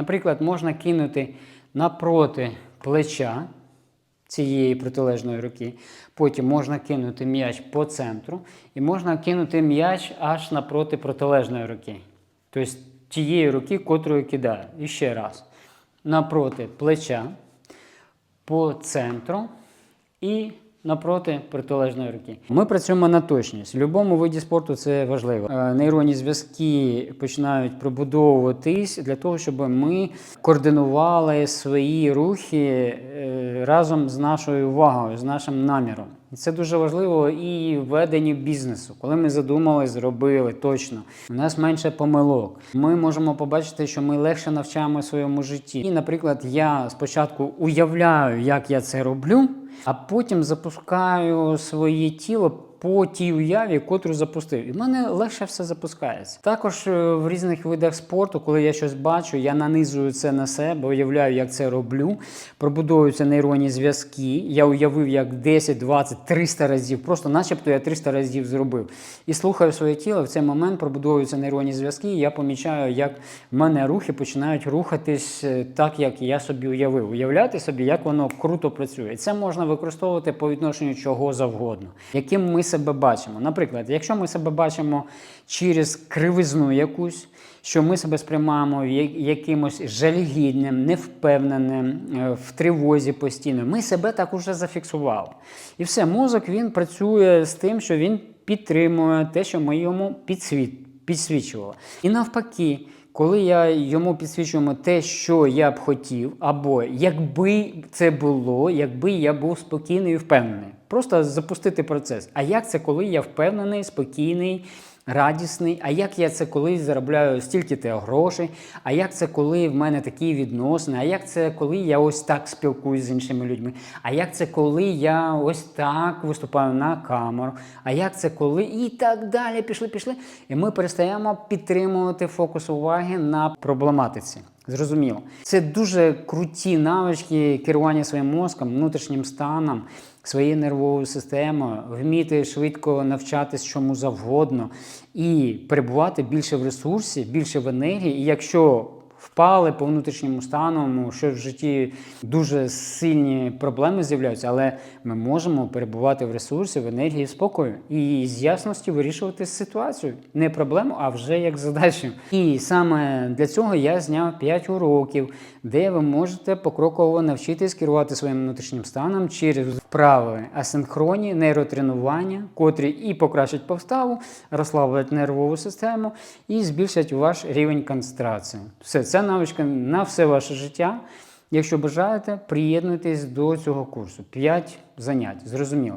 Наприклад, можна кинути напроти плеча цієї протилежної руки. Потім можна кинути м'яч по центру, і можна кинути м'яч аж напроти протилежної руки. Тобто тієї руки, котрою кидаю. І ще раз. Напроти плеча, по центру і напроти протилежної руки. Ми працюємо на точність. В будь-якому виді спорту це важливо. Е, Нейронні зв'язки починають пробудовуватись для того, щоб ми координували свої рухи е, разом з нашою увагою, з нашим наміром. Це дуже важливо і в веденні бізнесу. Коли ми задумали, зробили точно. У нас менше помилок. Ми можемо побачити, що ми легше навчаємо в своєму житті. І, наприклад, я спочатку уявляю, як я це роблю, а потім запускаю своє тіло по тій уяві, котру запустив. І в мене легше все запускається. Також е, в різних видах спорту, коли я щось бачу, я нанизую це на себе, уявляю, як це роблю, пробудовуються нейронні зв'язки. Я уявив, як 10, 20, 300 разів, просто начебто я 300 разів зробив. І слухаю своє тіло, в цей момент пробудовуються нейронні зв'язки, і я помічаю, як в мене рухи починають рухатись е, так, як я собі уявив. Уявляти собі, як воно круто працює. Це можна використовувати по відношенню чого завгодно, яким ми себе бачимо. Наприклад, якщо ми себе бачимо через кривизну якусь, що ми себе сприймаємо якимось жалігідним, невпевненим, е, в тривозі постійно, ми себе так уже зафіксували. І все, мозок він працює з тим, що він підтримує те, що ми йому підсвіт, підсвічували. І навпаки. Коли я йому підсвічуємо те, що я б хотів, або якби це було, якби я був спокійний і впевнений. Просто запустити процес. А як це, коли я впевнений, спокійний, радісний? А як я це, коли заробляю стільки-то грошей? А як це, коли в мене такі відносини? А як це, коли я ось так спілкуюсь з іншими людьми? А як це, коли я ось так виступаю на камеру? А як це, коли і так далі пішли, пішли? І ми перестаємо підтримувати фокус уваги на проблематиці. Зрозуміло, це дуже круті навички керування своїм мозком, внутрішнім станом, своєю нервовою системою, вміти швидко навчатись чому завгодно і перебувати більше в ресурсі, більше в енергії. І якщо впали по внутрішньому стану, що в житті дуже сильні проблеми з'являються, але ми можемо перебувати в ресурсі, в енергії, в спокою і з ясності вирішувати ситуацію. Не проблему, а вже як задачу. І саме для цього я зняв 5 уроків, де ви можете покроково навчитись керувати своїм внутрішнім станом через вправи асинхронні, нейротренування, котрі і покращать повставу, розслаблять нервову систему і збільшать ваш рівень концентрації. Все, це навичка на все ваше життя. Якщо бажаєте, приєднуйтесь до цього курсу. 5 занять, зрозуміло.